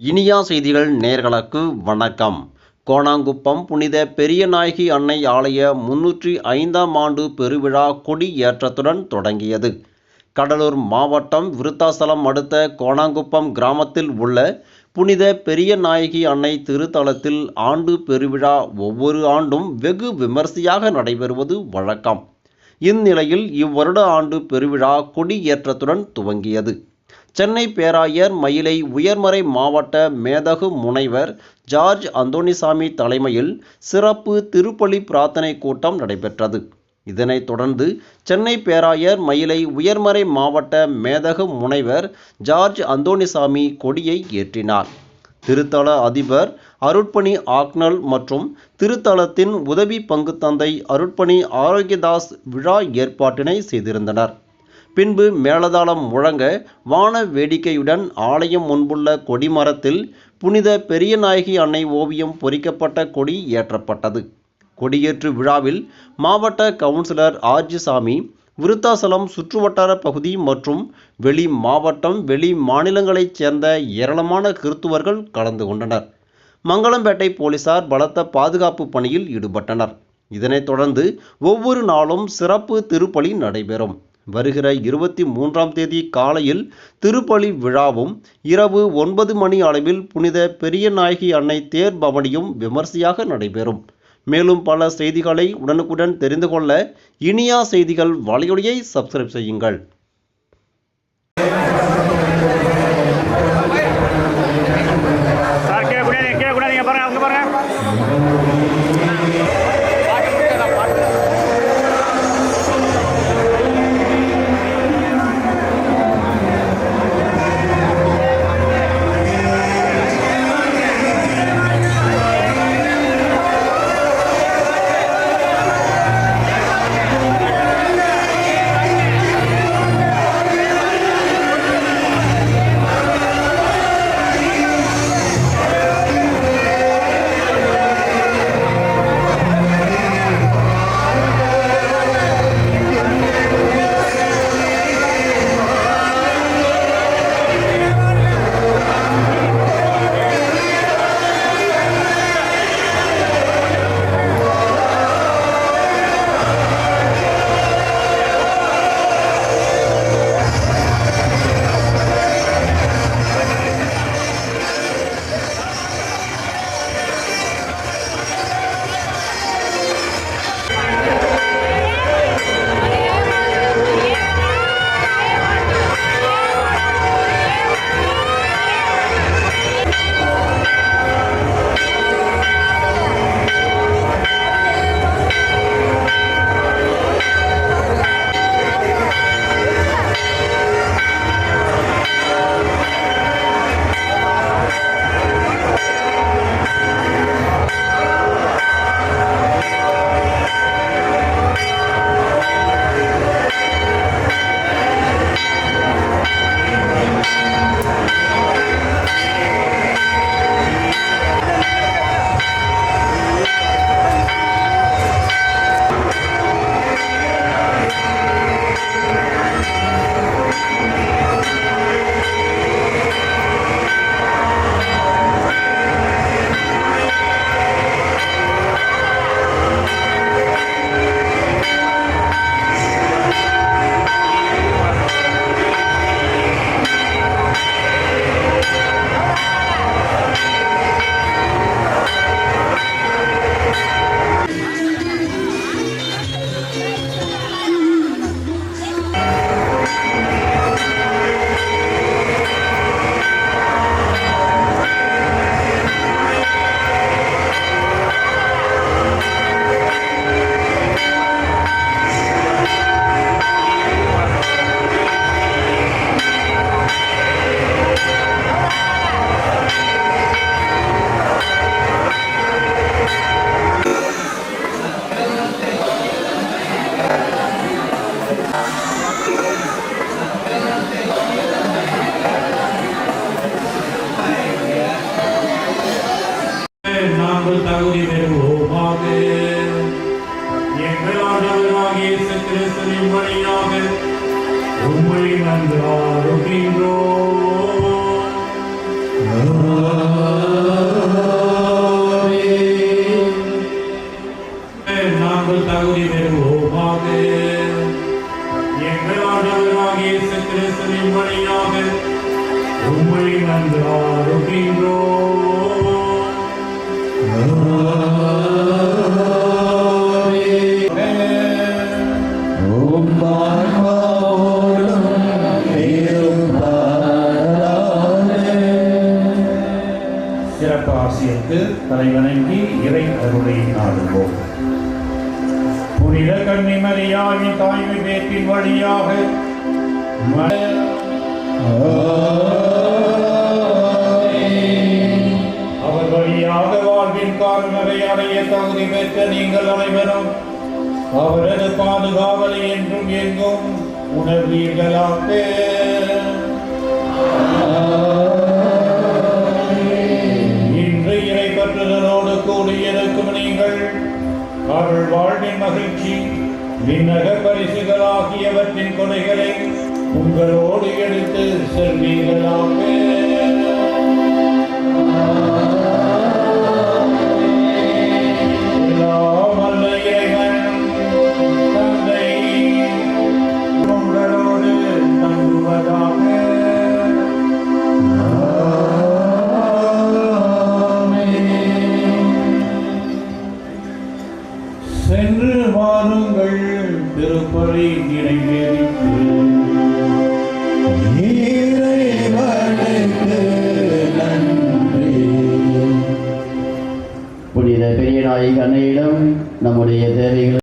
இனியா செய்திகள் நேர்களுக்கு வணக்கம். கோணாங்குப்பம் புனித பெரியநாயகி அன்னை ஆலய முன்னூற்றி ஐந்தாம் ஆண்டு பெருவிழா கொடி ஏற்றத்துடன் தொடங்கியது. கடலூர் மாவட்டம் விருத்தாசலம் அடுத்த கோணாங்குப்பம் கிராமத்தில் உள்ள புனித பெரியநாயகி அன்னை திருத்தலத்தில் ஆண்டு பெருவிழா ஒவ்வொரு ஆண்டும் வெகு விமர்சையாக நடைபெறுவது வழக்கம். இந்நிலையில் இவ்வருட ஆண்டு பெருவிழா கொடியேற்றத்துடன் துவங்கியது. சென்னை பேராயர் மயிலை உயர்மறை மாவட்ட மேதகு முனைவர் ஜார்ஜ் அந்தோனிசாமி தலைமையில் சிறப்பு திருப்பலி பிரார்த்தனை கூட்டம் நடைபெற்றது. இதனைத் தொடர்ந்து சென்னை பேராயர் மயிலை உயர்மறை மாவட்ட மேதகு முனைவர் ஜார்ஜ் அந்தோனிசாமி கொடியை ஏற்றினார். திருத்தல அதிபர் அருட்பணி ஆக்னல் மற்றும் திருத்தலத்தின் உதவி பங்கு தந்தை அருட்பணி ஆரோக்கியதாஸ் விழா ஏற்பாட்டினை செய்திருந்தனர். பின்பு மேளதாளம் முழங்க வான வேடிக்கையுடன் ஆலயம் முன்புள்ள கொடிமரத்தில் புனித பெரியநாயகி அன்னை ஓவியம் பொறிக்கப்பட்ட கொடி ஏற்றப்பட்டது. கொடியேற்று விழாவில் மாவட்ட கவுன்சிலர் ஆர்ஜிசாமி விருத்தாசலம் சுற்றுவட்டார பகுதி மற்றும் வெளி மாவட்டம் வெளி மாநிலங்களைச் சேர்ந்த ஏராளமான கிறித்துவர்கள் கலந்து கொண்டனர். மங்களம்பேட்டை போலீசார் பலத்த பாதுகாப்பு பணியில் ஈடுபட்டனர். இதனைத் தொடர்ந்து ஒவ்வொரு நாளும் சிறப்பு திருப்பலி நடைபெறும். வருகிற இருபத்தி மூன்றாம் தேதி காலையில் திருப்பலி விழாவும் இரவு ஒன்பது மணி அளவில் புனித பெரியநாயகி அன்னை தேர் பவனியும் விமர்சையாக நடைபெறும். மேலும் பல செய்திகளை உடனுக்குடன் தெரிந்து கொள்ள இனியா செய்திகள் வலையொலியை சப்ஸ்கிரைப் செய்யுங்கள். நாங்கள் தகுதி பெறுவோமாக. எங்கள் ஆண்டவராக இயேசு கிறிஸ்துவின் வழியாக உண்மை நன்கு நாங்கள் தகுதி பெறுவோமாக. எங்கள் ஆண்டவராக இயேசு கிறிஸ்துவின் வழியாக உண்மை நன்கு ஆரோக்கியோ ஆசியருக்கு தலைவணங்கி இறை அருளை நாடுவோம். புனித கன்னிமரியாவின் தாய்மை பேட்டின் வழியாக மழை வாழ்வின் காரணரை அடைய தகுதி பெற்ற நீங்கள் அனைவரும் அவரது பாதுகாவலை என்றும் எங்கும் உணர்வீர்களாக. இன்று இறை பற்றுதலோடு கூடியிருக்கும் நீங்கள் அருள் வாழ்வின் மகிழ்ச்சி விண்ணக பரிசுகளாகியவற்றின் கொடைகளை உங்களோடு எடுத்து செல்வீர்களாக. Amen.